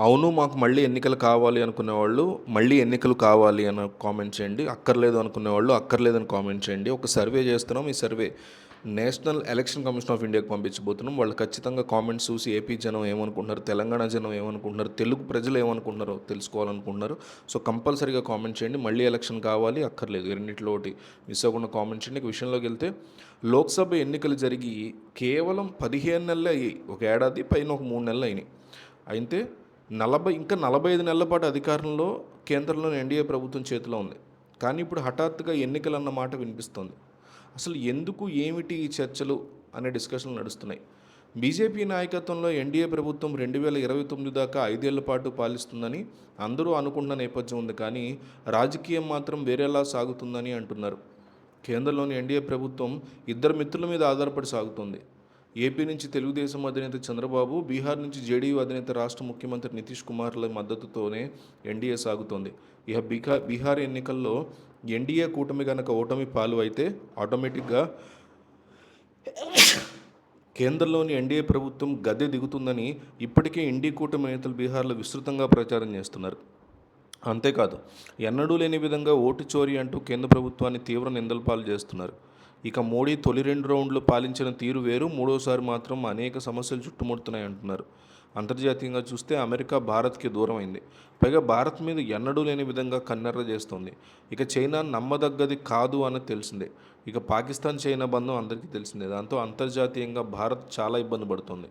అవును మాకు మళ్ళీ ఎన్నికలు కావాలి అనుకునే వాళ్ళు మళ్ళీ ఎన్నికలు కావాలి అని కామెంట్ చేయండి. అక్కర్లేదు అనుకునే వాళ్ళు అక్కర్లేదని కామెంట్ చేయండి. ఒక సర్వే చేస్తున్నాం. ఈ survey national election commission of ఇండియాకి పంపించబోతున్నాం. వాళ్ళు ఖచ్చితంగా కామెంట్స్ చూసి ఏపీ జనం ఏమనుకుంటున్నారు తెలంగాణ జనం ఏమనుకుంటున్నారు తెలుగు ప్రజలు ఏమనుకుంటున్నారో తెలుసుకోవాలనుకుంటున్నారు. సో కంపల్సరీగా కామెంట్ చేయండి. మళ్ళీ ఎలక్షన్ కావాలి అక్కర్లేదు. రెండింటిలో ఒకటి మిస్ అవ్వకుండా కామెంట్ చేయండి. ఇక విషయంలోకి వెళ్తే లోక్సభ ఎన్నికలు జరిగి కేవలం పదిహేను నెలలు అయ్యాయి. ఒక ఏడాది పైన ఒక మూడు నెలలు అయినాయి. అయితే నలభై ఇంకా నలభై ఐదు నెలల పాటు అధికారంలో కేంద్రంలోని ఎన్డీఏ ప్రభుత్వం చేతిలో ఉంది. కానీ ఇప్పుడు హఠాత్తుగా ఎన్నికలు అన్న మాట వినిపిస్తోంది. అసలు ఎందుకు ఏమిటి ఈ చర్చలు అనే డిస్కషన్లు నడుస్తున్నాయి. బీజేపీ నాయకత్వంలో ఎన్డీఏ ప్రభుత్వం రెండు వేల ఇరవై తొమ్మిది దాకా ఐదేళ్ళ పాటు పాలిస్తుందని అందరూ అనుకుంటున్న నేపథ్యం ఉంది. కానీ రాజకీయం మాత్రం వేరేలా సాగుతుందని అంటున్నారు. కేంద్రంలోని ఎన్డీఏ ప్రభుత్వం ఇద్దరు మిత్రుల మీద ఆధారపడి సాగుతుంది. ఏపీ నుంచి తెలుగుదేశం అధినేత చంద్రబాబు బీహార్ నుంచి జేడీయూ అధినేత రాష్ట్ర ముఖ్యమంత్రి నితీష్ కుమార్ల మద్దతుతోనే ఎన్డీఏ సాగుతోంది. ఇక బీహార్ బీహార్ ఎన్నికల్లో ఎన్డీఏ కూటమి కనుక ఓటమి పాలు అయితే ఆటోమేటిక్గా కేంద్రంలోని ఎన్డీఏ ప్రభుత్వం గద్దె దిగుతుందని ఇప్పటికే ఎన్డీ కూటమి నేతలు బీహార్లో విస్తృతంగా ప్రచారం చేస్తున్నారు. అంతేకాదు ఎన్నడూ లేని విధంగా ఓటు చోరీ అంటూ కేంద్ర ప్రభుత్వాన్ని తీవ్ర నిందలపాలు చేస్తున్నారు. ఇక మోడీ తొలి రెండు రౌండ్లు పాలించిన తీరు వేరు మూడోసారి మాత్రం అనేక సమస్యలు చుట్టుముడుతున్నాయి అంటున్నారు. అంతర్జాతీయంగా చూస్తే అమెరికా భారత్కి దూరమైంది. పైగా భారత్ మీద ఎన్నడూ లేని విధంగా కన్నెర్ర చేస్తోంది. ఇక చైనా నమ్మదగ్గది కాదు అన్నది తెలిసిందే. ఇక పాకిస్తాన్ చైనా బంధం అందరికీ తెలిసిందే. దాంతో అంతర్జాతీయంగా భారత్ చాలా ఇబ్బంది పడుతుంది.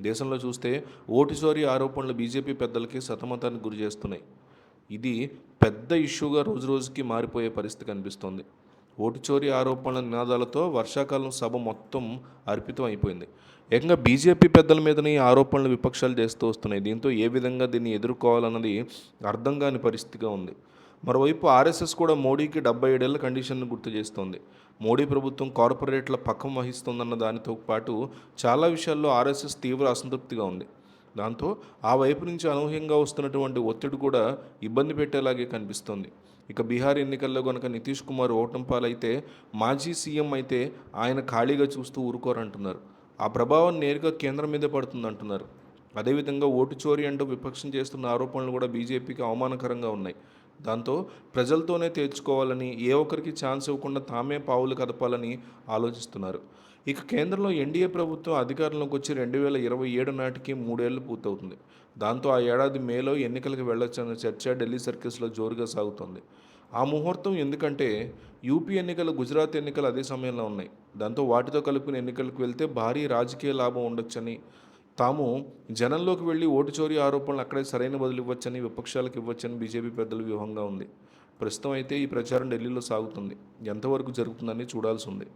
దేశంలో చూస్తే ఓటు ఆరోపణలు బీజేపీ పెద్దలకి సతమతానికి గురి చేస్తున్నాయి. ఇది పెద్ద ఇష్యూగా రోజు రోజుకి మారిపోయే పరిస్థితి కనిపిస్తోంది. ఓటు చోరీ ఆరోపణల నినాదాలతో వర్షాకాలం సభ మొత్తం అర్పితం అయిపోయింది. ఏకంగా బీజేపీ పెద్దల మీదనే ఈ ఆరోపణలు విపక్షాలు చేస్తూ వస్తున్నాయి. దీంతో ఏ విధంగా దీన్ని ఎదుర్కోవాలన్నది అర్థం కాని పరిస్థితిగా ఉంది. మరోవైపు ఆర్ఎస్ఎస్ కూడా మోడీకి డెబ్బై ఏడేళ్ళ కండిషన్ను గుర్తు చేస్తోంది. మోడీ ప్రభుత్వం కార్పొరేట్ల పక్కం వహిస్తోందన్న దానితో పాటు చాలా విషయాల్లో ఆర్ఎస్ఎస్ తీవ్ర అసంతృప్తిగా ఉంది. దాంతో ఆ వైపు నుంచి అనూహ్యంగా వస్తున్నటువంటి ఒత్తిడి కూడా ఇబ్బంది పెట్టేలాగే కనిపిస్తోంది. ఇక బీహార్ ఎన్నికల్లో కనుక నితీష్ కుమార్ ఓటం పాలైతే మాజీ సీఎం అయితే ఆయన ఖాళీగా చూస్తూ ఊరుకోరంటున్నారు. ఆ ప్రభావం నేరుగా కేంద్రం మీద పడుతుందంటున్నారు. అదేవిధంగా ఓటు చోరీ అంటూ విపక్షం చేస్తున్న ఆరోపణలు కూడా బీజేపీకి అవమానకరంగా ఉన్నాయి. దాంతో ప్రజలతోనే తేల్చుకోవాలని ఏ ఒక్కరికి ఛాన్స్ ఇవ్వకుండా తామే పావులు కదపాలని ఆలోచిస్తున్నారు. ఇక కేంద్రంలో ఎన్డీఏ ప్రభుత్వం అధికారంలోకి వచ్చి రెండు వేల ఇరవై ఏడు నాటికి మూడేళ్ళు పూర్తవుతుంది. దాంతో ఆ ఏడాది మేలో ఎన్నికలకు వెళ్ళొచ్చన్న చర్చ ఢిల్లీ సర్కిల్స్లో జోరుగా సాగుతోంది. ఆ ముహూర్తం ఎందుకంటే యూపీ ఎన్నికలు గుజరాత్ ఎన్నికలు అదే సమయంలో ఉన్నాయి. దాంతో వాటితో కలుపుకుని ఎన్నికలకు వెళ్తే భారీ రాజకీయ లాభం ఉండొచ్చని తాము జనంలోకి వెళ్ళి ఓటు చోరీ ఆరోపణలు అక్కడే సరైన బదులు ఇవ్వచ్చని విపక్షాలకు ఇవ్వచ్చని బీజేపీ పెద్దలు వ్యూహంగా ఉంది. ప్రస్తుతం అయితే ఈ ప్రచారం ఢిల్లీలో సాగుతుంది. ఎంతవరకు జరుగుతుందని చూడాల్సి ఉంది.